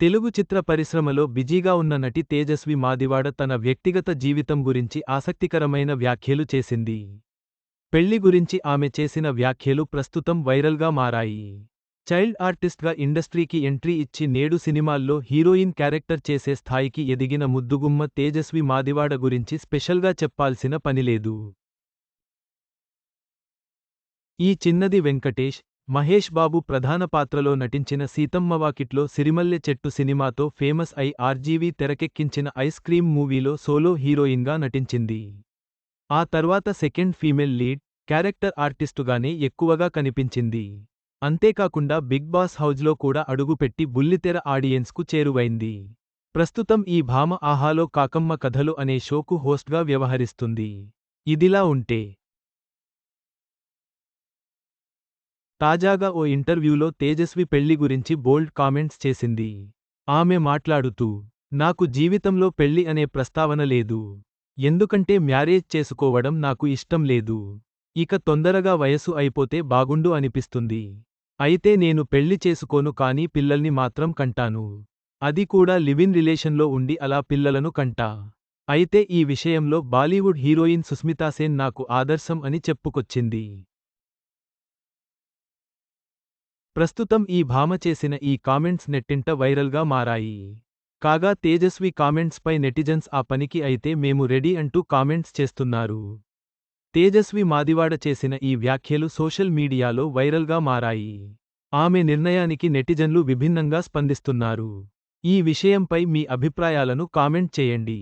తెలుగు చిత్ర పరిశ్రమలో బిజీగా ఉన్న నటి తేజస్వి మాదివాడ తన వ్యక్తిగత జీవితం గురించి ఆసక్తికరమైన వ్యాఖ్యలు చేసింది. పెళ్ళి గురించి ఆమె చేసిన వ్యాఖ్యలు ప్రస్తుతం వైరల్గా మారాయి. చైల్డ్ ఆర్టిస్ట్గా ఇండస్ట్రీకి ఎంట్రీ ఇచ్చి నేడు సినిమాల్లో హీరోయిన్ క్యారెక్టర్ చేసే స్థాయికి ఎదిగిన ముద్దుగుమ్మ తేజస్వి మాదివాడ గురించి స్పెషల్గా చెప్పాల్సిన పనిలేదు ఈ చిన్నది వెంకటేష్ మహేష్ బాబు ప్రధాన పాత్రలో నటించిన సీతమ్మవాకిట్లో సిరిమల్లె చెట్టు సినిమాతో ఫేమస్ అయి ఆర్జీవీ తెరకెక్కించిన ఐస్ క్రీం మూవీలో సోలో హీరోయిన్గా నటించింది. ఆ తర్వాత సెకండ్ ఫీమేల్ లీడ్ క్యారెక్టర్ ఆర్టిస్టుగానే ఎక్కువగా కనిపించింది. అంతేకాకుండా బిగ్ బాస్ హౌజ్లో కూడా అడుగుపెట్టి బుల్లితెర ఆడియన్స్కు చేరువైంది. ప్రస్తుతం ఈ భామ ఆహాలో కాకమ్మ కథలు అనే షోకు హోస్ట్గా వ్యవహరిస్తుంది. ఇదిలా ఉంటే తాజాగా ఓ ఇంటర్వ్యూలో తేజస్వి పెళ్ళి గురించి బోల్డ్ కామెంట్స్ చేసింది. ఆమె మాట్లాడుతూ నాకు జీవితంలో పెళ్ళి అనే ప్రస్తావన లేదు. ఎందుకంటే మ్యారేజ్ చేసుకోవడం నాకు ఇష్టం లేదు. ఇక తొందరగా వయసు అయిపోతే బాగుండు అనిపిస్తుంది. అయితే నేను పెళ్ళి చేసుకోను కానీ పిల్లల్ని మాత్రం కంటాను. అది కూడా లివిన్ రిలేషన్లో ఉండి అలా పిల్లలను కంటా. అయితే ఈ విషయంలో బాలీవుడ్ హీరోయిన్ సుస్మితాసేన్ నాకు ఆదర్శం అని చెప్పుకొచ్చింది. ప్రస్తుతం ఈ భామ చేసిన ఈ కామెంట్స్ నెట్టింట వైరల్గా మారాయి. కాగా తేజస్వి కామెంట్స్పై నెటిజన్స్ ఆ పనికి అయితే మేము రెడీ అంటూ కామెంట్స్ చేస్తున్నారు. తేజస్వి మాదివాడ చేసిన ఈ వ్యాఖ్యలు సోషల్ మీడియాలో వైరల్గా మారాయి. ఆమె నిర్ణయానికి నెటిజన్లు విభిన్నంగా స్పందిస్తున్నారు. ఈ విషయంపై మీ అభిప్రాయాలను కామెంట్ చేయండి.